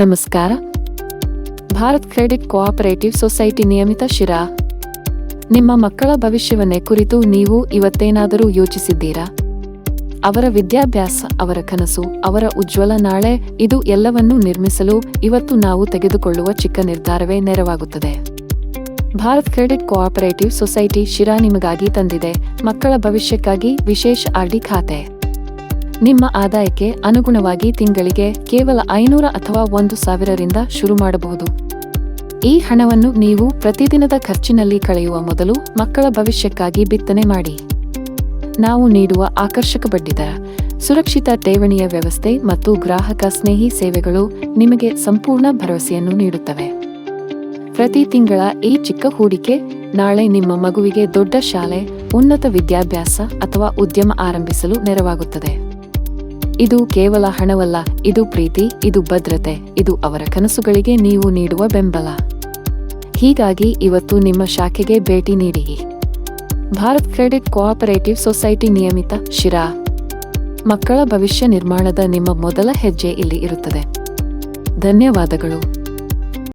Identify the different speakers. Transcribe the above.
Speaker 1: ನಮಸ್ಕಾರ. Bharat credit cooperative society ನಿಯಮಿತ ಶಿರಾ. ನಿಮ್ಮ ಮಕ್ಕಳ ಭವಿಷ್ಯವನ್ನೇ ಕುರಿತು ನೀವು ಇವತ್ತೇನಾದರೂ ಯೋಚಿಸಿದ್ದೀರಾ? ಅವರ ವಿದ್ಯಾಭ್ಯಾಸ, ಅವರ ಕನಸು, ಅವರ ಉಜ್ವಲ ನಾಳೆ, ಇದು ಎಲ್ಲವನ್ನೂ ನಿರ್ಮಿಸಲು ಇವತ್ತು ನಾವು ತೆಗೆದುಕೊಳ್ಳುವ ಚಿಕ್ಕ ನಿರ್ಧಾರವೇ ನೆರವಾಗುತ್ತದೆ. Bharat credit cooperative society Shira ನಿಮಗಾಗಿ ತಂದಿದೆ ಮಕ್ಕಳ ಭವಿಷ್ಯಕ್ಕಾಗಿ ವಿಶೇಷ ಆರ್ಡಿ ಖಾತೆ. ನಿಮ್ಮ ಆದಾಯಕ್ಕೆ ಅನುಗುಣವಾಗಿ ತಿಂಗಳಿಗೆ ಕೇವಲ ಐನೂರ ಅಥವಾ ಒಂದು ಸಾವಿರರಿಂದ ಶುರು ಮಾಡಬಹುದು. ಈ ಹಣವನ್ನು ನೀವು ಪ್ರತಿದಿನದ ಖರ್ಚಿನಲ್ಲಿ ಕಳೆಯುವ ಮೊದಲು ಮಕ್ಕಳ ಭವಿಷ್ಯಕ್ಕಾಗಿ ಬಿತ್ತನೆ ಮಾಡಿ. ನಾವು ನೀಡುವ ಆಕರ್ಷಕ ಬಡ್ಡಿದರ, ಸುರಕ್ಷಿತ ಠೇವಣಿಯ ವ್ಯವಸ್ಥೆ ಮತ್ತು ಗ್ರಾಹಕ ಸ್ನೇಹಿ ಸೇವೆಗಳು ನಿಮಗೆ ಸಂಪೂರ್ಣ ಭರವಸೆಯನ್ನು ನೀಡುತ್ತವೆ. ಪ್ರತಿ ತಿಂಗಳ ಈ ಚಿಕ್ಕ ಹೂಡಿಕೆ, ನಾಳೆ ನಿಮ್ಮ ಮಗುವಿಗೆ ದೊಡ್ಡ ಶಾಲೆ, ಉನ್ನತ ವಿದ್ಯಾಭ್ಯಾಸ ಅಥವಾ ಉದ್ಯಮ ಆರಂಭಿಸಲು ನೆರವಾಗುತ್ತದೆ. ಇದು ಕೇವಲ ಹಣವಲ್ಲ, ಇದು ಪ್ರೀತಿ, ಇದು ಭದ್ರತೆ, ಇದು ಅವರ ಕನಸುಗಳಿಗೆ ನೀವು ನೀಡುವ ಬೆಂಬಲ. ಹೀಗಾಗಿ ಇವತ್ತು ನಿಮ್ಮ ಶಾಖೆಗೆ ಭೇಟಿ ನೀಡಿ. ಭಾರತ್ ಕ್ರೆಡಿಟ್ ಕೋಆಪರೇಟಿವ್ ಸೊಸೈಟಿ ನಿಯಮಿತ ಶಿರಾ. ಮಕ್ಕಳ ಭವಿಷ್ಯ ನಿರ್ಮಾಣದ ನಿಮ್ಮ ಮೊದಲ ಹೆಜ್ಜೆ ಇಲ್ಲಿ ಇರುತ್ತದೆ. ಧನ್ಯವಾದಗಳು.